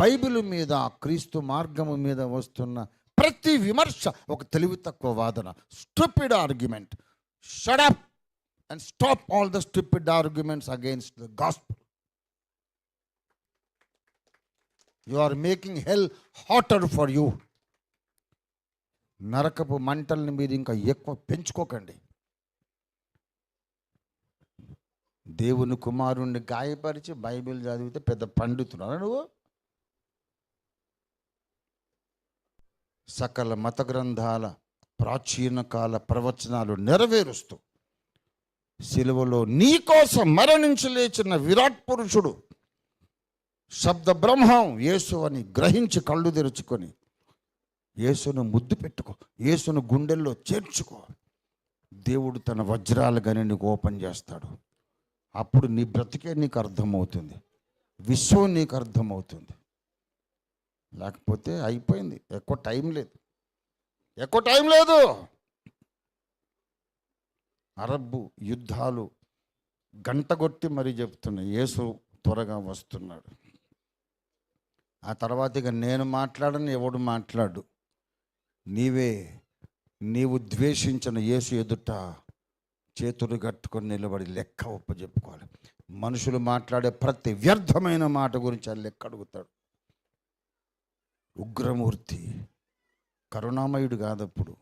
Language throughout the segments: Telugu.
బైబిల్ మీద క్రీస్తు మార్గము మీద వస్తున్న ప్రతి విమర్శ ఒక తెలివి తక్కువ వాదన. Stupid argument shut up and stop all the stupid arguments against the gospel you are making hell hotter for you నరకపు మంటల్ని మీరు ఇంకా ఎక్కువ పెంచుకోకండి. దేవుని కుమారుణ్ణి గాయపరిచి బైబిల్ చదివితే పెద్ద పండితున్నారా నువ్వు. సకల మత గ్రంథాల ప్రాచీన కాల ప్రవచనాలు నెరవేరుస్తూ సిలువలో నీకోసం మరణించి లేచిన విరాట్ పురుషుడు శబ్ద బ్రహ్మం యేసు అని గ్రహించి కళ్ళు తెరుచుకొని యేసును ముద్దు పెట్టుకో యేసును గుండెల్లో చేర్చుకో. దేవుడు తన వజ్రాల కానీ నీకు ఓపెన్ చేస్తాడు. అప్పుడు నీ బ్రతికే నీకు అర్థమవుతుంది. విశ్వం నీకు అర్థమవుతుంది. లేకపోతే అయిపోయింది. ఎక్కువ టైం లేదు. ఎక్కువ టైం లేదు. అరబ్బు యుద్ధాలు గంటగొట్టి మరీ చెప్తున్నాయి యేసు త్వరగా వస్తున్నాడు. ఆ తర్వాత ఇక నేను మాట్లాడని ఎవడు మాట్లాడు. నీవే నీవు ద్వేషించిన యేసు ఎదుట చేతులు కట్టుకొని నిలబడి లెక్క ఒప్ప చెప్పుకోవాలి. మనుషులు మాట్లాడే ప్రతి వ్యర్థమైన మాట గురించి ఆ లెక్క అడుగుతాడు. ఉగ్రమూర్తి కరుణామయుడు కాదప్పుడు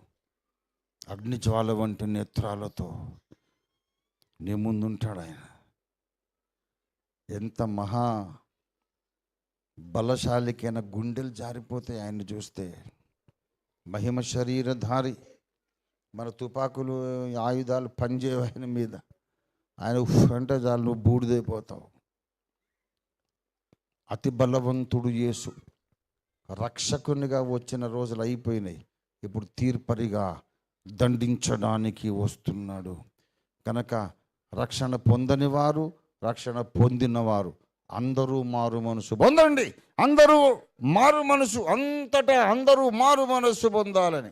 అగ్నిజ్వాల వంటి నేత్రాలతో నీ ముందుంటాడు ఆయన. ఎంత మహా బలశాలికైన గుండెలు జారిపోతే ఆయన్ని చూస్తే మహిమ శరీరధారి మన తుపాకులు ఆయుధాలు పనిచేయవు ఆయన మీద. ఆయన ఉఫ్ అంటే చాలు నువ్వు బూడిదైపోతావు. అతి బలవంతుడు యేసు. రక్షకునిగా వచ్చిన రోజులు అయిపోయినాయి. ఇప్పుడు తీర్పరిగా దండించడానికి వస్తున్నాడు. కనుక రక్షణ పొందని వారు రక్షణ పొందినవారు అందరూ మారు మనసు పొందండి. అందరూ మారు మనసు అంతటా అందరూ మారు మనసు పొందాలని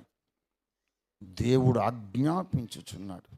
దేవుడు ఆజ్ఞాపించుచున్నాడు.